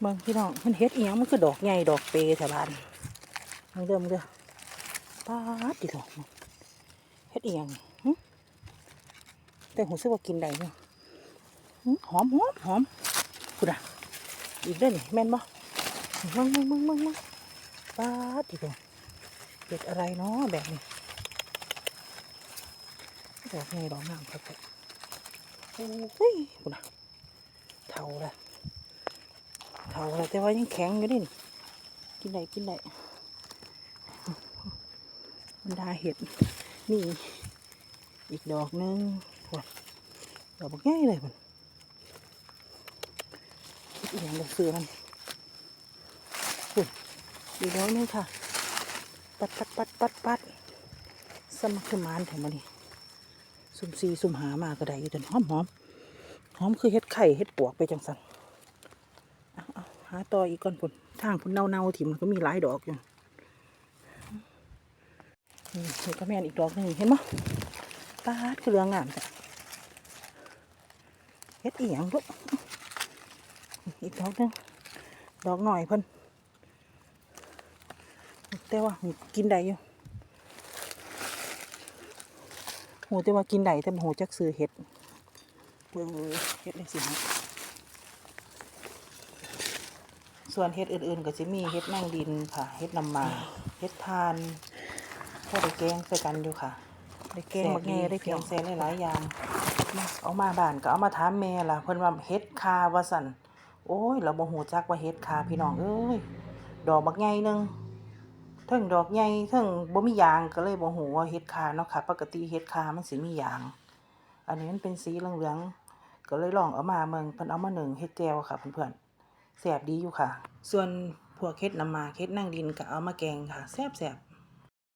เบิ่งพี่น้องมันเฮ็ดเอียงมันคือดอกใหญ่ดอกเปแถวบ้านมันเริ่มเด้อป้าดดิดอกมันเฮ็ดเอียงแต่หูซึกว่ากินได้เนาะหอมหอมหอมพูดอะอีกได้อนี่แม่นบ่มึงมึงมึงมึงมึงป้าดดิดอกเฮ็ดอะไรเนาะแบบนี้ดอกใหญ่ดอกงามครับโอ้ยพูดอะเท่าละ เท่าแล้วแต่ว่ายังแข็งอยู่นี่กินได้กินได้บรรดาเห็ดนี่อีกดอกนึงโอ้ยดอกบักใหญ่เลยมันอย่างดอกเสือมันอุ้ยอีกดอกนึงค่ะ ปัดปัดปัดปัดปัดสมัครคือมานแถวมานี่สุ่มซีสุ่มหามาก็ได้อยู่แต่หอมหอมหอมคือเห็ดไข่เห็ดปวกไปจังสัน หาต่ออีกก่อนพุ่นทางพุ่นเน่าเนาๆถิ่มมันก็มีหลายดอกอยู่นี่เห็ดกระแมนอีกดอกนึงเห็นมั้ยปาดคือเรืองงามจ้ะเฮ็ดอีหยังลูกอีกดอกหนึงดอกหน่อยเพิ่นแต่ว่ากินได้อยู่โหแต่ว่ากินได้แต่บ่โหจักซื้อเห็ดเบิ่งเห็ดเลยสิฮะ ส่วนเห็ดอื่นๆ ก็จะมีเห็ดนั่งดินค่ะเห็ดนำมาเห็ดทานพอได้แกงใส่กันอยู่ค่ะได้แกงบักแง่ได้แกงใส่หลายๆอย่างเอามาบ้านก็เอามาถามแม่ล่ะเพิ่นว่าเห็ดคาว่าสั่นโอ้ยเราบ่ฮู้จักว่าเห็ดคาพี่น้องเอ้ยดอกบักใหญ่หนึงเทั้งดอกใหญ่เทั้งบ่มียางก็เลยบ่ฮู้ว่าเห็ดคาเนาะค่ะ ปกติเห็ดคามันสิมียาง อันนี้มันเป็นสีเหลืองๆก็เลยลองเอามาเมืองเพิ่นเอามาหนึ่งเฮ็ดแจ่วค่ะเพื่อนๆ แสบดีอยู่ค่ะ ส่วนพวกเค็ดน้ำมาเค็ดนั่งดินก็เอามาแกงค่ะแสบแสบๆ